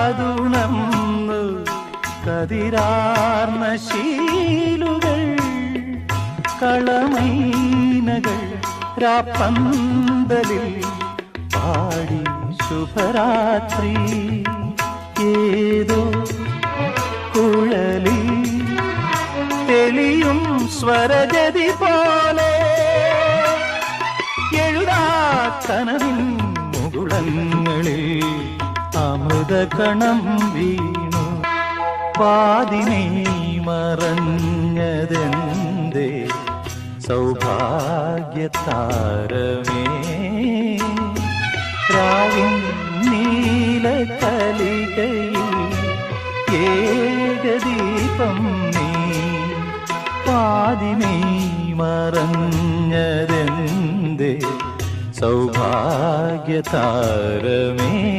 അറിയാതുണർന്നു കതിരാർന്ന ശീലുകൾ കളമൈനകൾ രാപ്പന്തലിൽ പാടി ശുഭരാത്രി. ഏതോ കുഴലി തെളിയും സ്വരജതി പോലെ എഴുതാ കനവിൻ മുകുളങ്ങളിൽ അമൃതകണം വീണു. പാതിനെ മറഞ്ഞതെന്തേ? സൗഭാഗ്യതാരമേ. രാവിൻ നീലകലികയിൽ ഏകദീപം നീ. പാതിനെ മറഞ്ഞതെന്തേ? സൗഭാഗ്യതാരമേ.